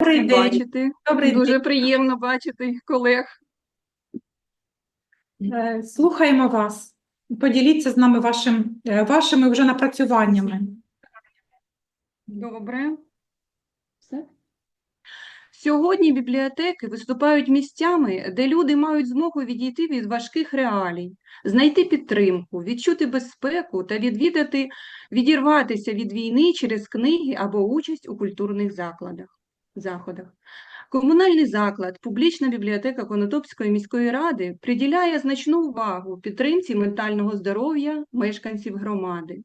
Добрий день. бачити. Добрий Дуже день. приємно бачити колег. Е, Слухаємо вас. Поділіться з нами вашим, е, вашими вже напрацюваннями. Добре. Все. Сьогодні бібліотеки виступають місцями, де люди мають змогу відійти від важких реалій, знайти підтримку, відчути безпеку та відвідати, відірватися від війни через книги або участь у культурних закладах, заходах. Комунальний заклад, публічна бібліотека Конотопської міської ради приділяє значну увагу підтримці ментального здоров'я мешканців громади.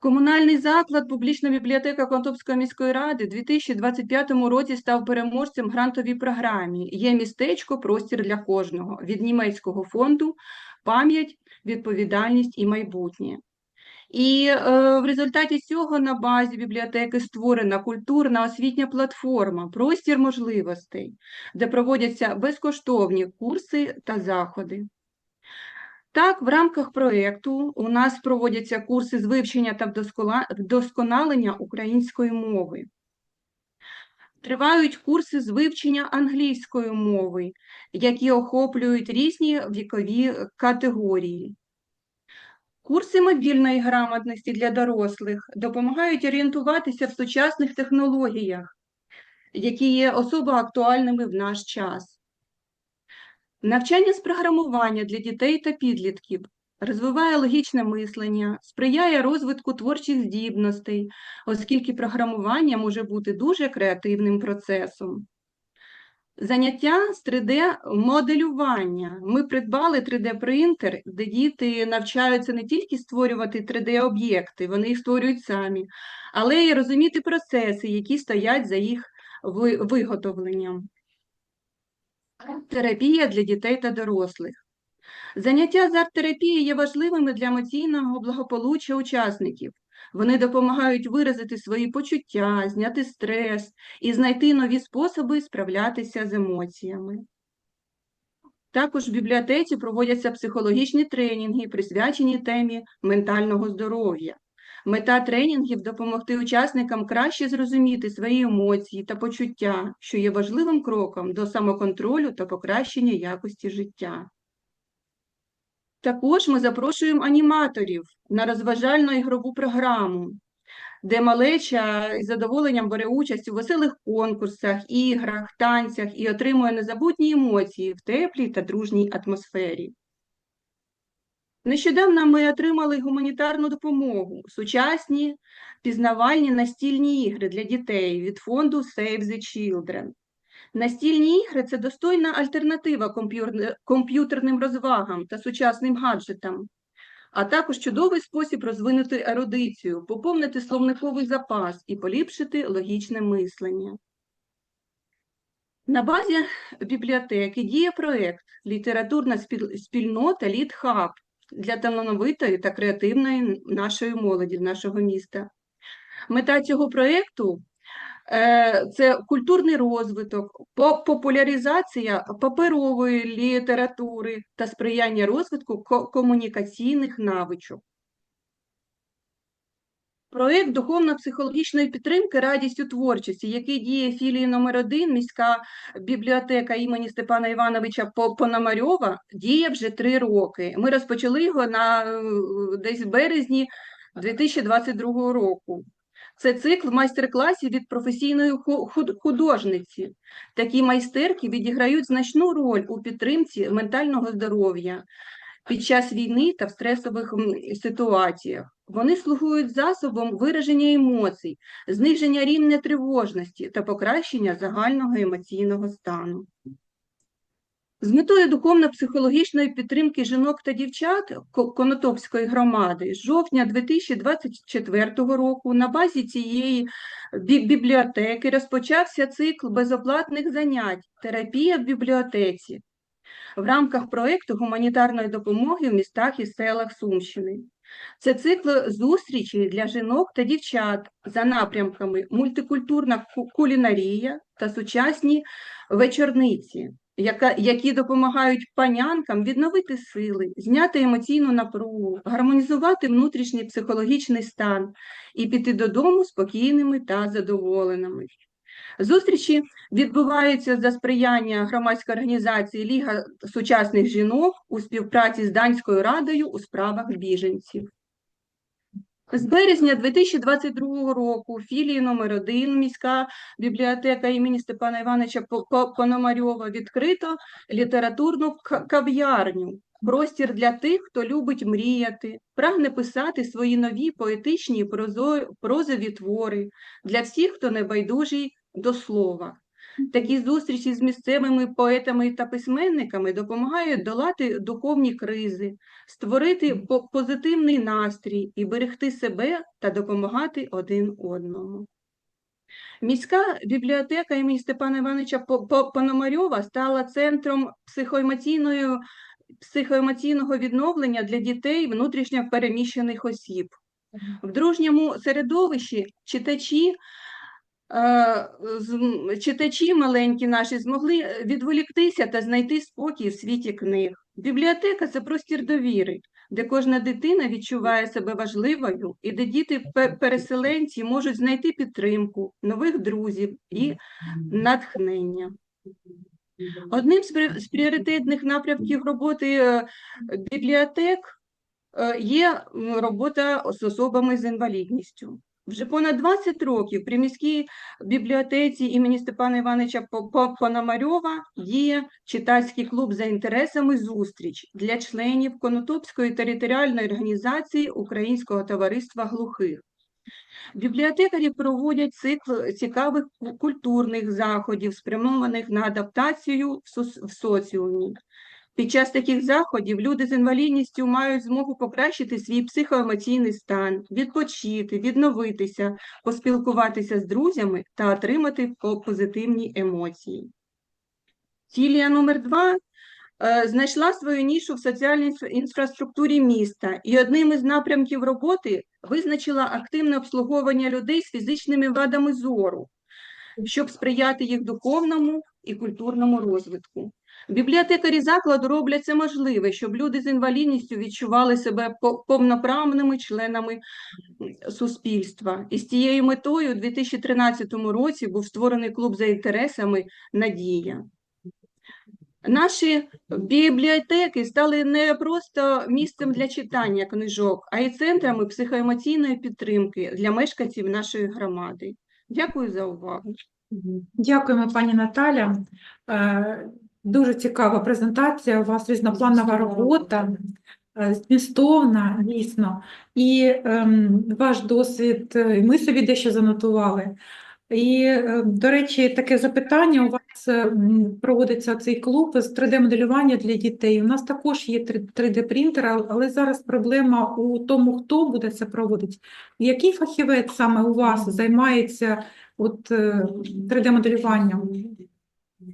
Комунальний заклад, публічна бібліотека Конотопської міської ради у 2025 році став переможцем грантовій програмі Є містечко, простір для кожного від німецького фонду Пам'ять, відповідальність і майбутнє. І е, в результаті цього на базі бібліотеки створена культурна освітня платформа Простір можливостей, де проводяться безкоштовні курси та заходи. Так, в рамках проєкту у нас проводяться курси з вивчення та вдосконалення української мови. Тривають курси з вивчення англійської мови, які охоплюють різні вікові категорії. Курси мобільної грамотності для дорослих допомагають орієнтуватися в сучасних технологіях, які є особо актуальними в наш час. Навчання з програмування для дітей та підлітків розвиває логічне мислення, сприяє розвитку творчих здібностей, оскільки програмування може бути дуже креативним процесом. Заняття з 3D-моделювання. Ми придбали 3D-принтер, де діти навчаються не тільки створювати 3D-об'єкти, вони їх створюють самі, але й розуміти процеси, які стоять за їх ви- виготовленням. Терапія для дітей та дорослих. Заняття з арт-терапії є важливими для емоційного благополуччя учасників. Вони допомагають виразити свої почуття, зняти стрес і знайти нові способи справлятися з емоціями. Також в бібліотеці проводяться психологічні тренінги, присвячені темі ментального здоров'я. Мета тренінгів допомогти учасникам краще зрозуміти свої емоції та почуття, що є важливим кроком до самоконтролю та покращення якості життя. Також ми запрошуємо аніматорів на розважально ігрову програму, де малеча із задоволенням бере участь у веселих конкурсах, іграх, танцях і отримує незабутні емоції в теплій та дружній атмосфері. Нещодавно ми отримали гуманітарну допомогу, сучасні пізнавальні настільні ігри для дітей від фонду Save the Children. Настільні ігри це достойна альтернатива комп'ютерним розвагам та сучасним гаджетам, а також чудовий спосіб розвинути ерудицію, поповнити словниковий запас і поліпшити логічне мислення. На базі бібліотеки діє проєкт Літературна спіль- спільнота Літхаб для талановитої та креативної нашої молоді, нашого міста. Мета цього проєкту це культурний розвиток, популяризація паперової літератури та сприяння розвитку комунікаційних навичок. Проєкт духовно-психологічної підтримки «Радість у творчості», який діє філії номер 1 міська бібліотека імені Степана Івановича Пономарьова, діє вже три роки. Ми розпочали його на е, десь в березні 2022 року. Це цикл майстер-класів від професійної художниці. Такі майстерки відіграють значну роль у підтримці ментального здоров'я під час війни та в стресових ситуаціях. Вони слугують засобом вираження емоцій, зниження рівня тривожності та покращення загального емоційного стану. З метою духовно-психологічної підтримки жінок та дівчат Ко- Конотопської громади жовтня 2024 року на базі цієї бібліотеки розпочався цикл безоплатних занять «Терапія в бібліотеці» в рамках проєкту гуманітарної допомоги в містах і селах Сумщини. Це цикл зустрічей для жінок та дівчат за напрямками мультикультурна кулінарія та сучасні вечорниці, яка, які допомагають панянкам відновити сили, зняти емоційну напругу, гармонізувати внутрішній психологічний стан і піти додому спокійними та задоволеними. Зустрічі відбуваються за сприяння громадської організації Ліга сучасних жінок у співпраці з Данською радою у справах біженців. З березня 2022 року філії номер 1 міська бібліотека імені Степана Івановича По- По- Пономарьова відкрито літературну кав'ярню. Простір для тих, хто любить мріяти, прагне писати свої нові поетичні прозові твори, для всіх, хто не байдужий до слова. Такі зустрічі з місцевими поетами та письменниками допомагають долати духовні кризи, створити позитивний настрій і берегти себе та допомагати один одному. Міська бібліотека імені Степана Івановича По- По- Пономарьова стала центром психоемоційної, психоемоційного відновлення для дітей внутрішньо переміщених осіб. В дружньому середовищі читачі, читачі маленькі наші змогли відволіктися та знайти спокій в світі книг. Бібліотека це простір довіри, де кожна дитина відчуває себе важливою і де діти-переселенці можуть знайти підтримку, нових друзів і натхнення. Одним з пріоритетних напрямків роботи е, бібліотек е, є робота з особами з інвалідністю. Вже понад 20 років при міській бібліотеці імені Степана Івановича По- По- Пономарьова діє читацький клуб за інтересами «Зустріч» для членів Конотопської територіальної організації Українського товариства глухих. Бібліотекарі проводять цикл цікавих культурних заходів, спрямованих на адаптацію в соціумі. Під час таких заходів люди з інвалідністю мають змогу покращити свій психоемоційний стан, відпочити, відновитися, поспілкуватися з друзями та отримати позитивні емоції. Філія номер два е, знайшла свою нішу в соціальній інфраструктурі міста і одним із напрямків роботи визначила активне обслуговування людей з фізичними вадами зору, щоб сприяти їх духовному і культурному розвитку. Бібліотекарі закладу роблять це можливе, щоб люди з інвалідністю відчували себе по- повноправними членами суспільства. І з тією метою у 2013 році був створений клуб за інтересами Надія. Наші бібліотеки стали не просто місцем для читання книжок, а й центрами психоемоційної підтримки для мешканців нашої громади. Дякую за увагу. Дякуємо, пані Наталя. Дуже цікава презентація. У вас різнопланова робота, е, змістовна, дійсно. І ем, ваш досвід, е, ми собі дещо занотували. І, е, до речі, таке запитання. У вас проводиться цей клуб з 3D-моделювання для дітей. У нас також є 3D-принтер, але зараз проблема у тому, хто буде це проводити. Який фахівець саме у вас займається от, е, 3D-моделюванням?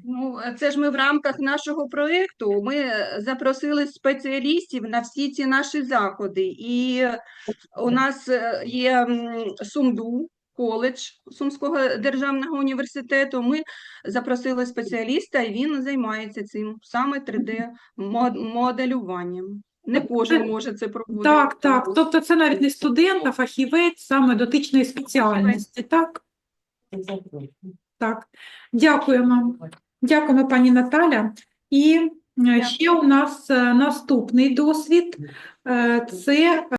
Ну, це ж ми в рамках нашого проєкту. Ми запросили спеціалістів на всі ці наші заходи. І у нас е, є СумДУ, коледж Сумського державного університету. Ми запросили спеціаліста, і він займається цим саме 3D-моделюванням. Не кожен може це проводити. Так, так. Тобто це навіть не студент, а фахівець саме дотичної спеціальності, так? Так. Дякуємо. Дякуємо, пані Наталя. І е, ще у нас е, наступний досвід. Е, Це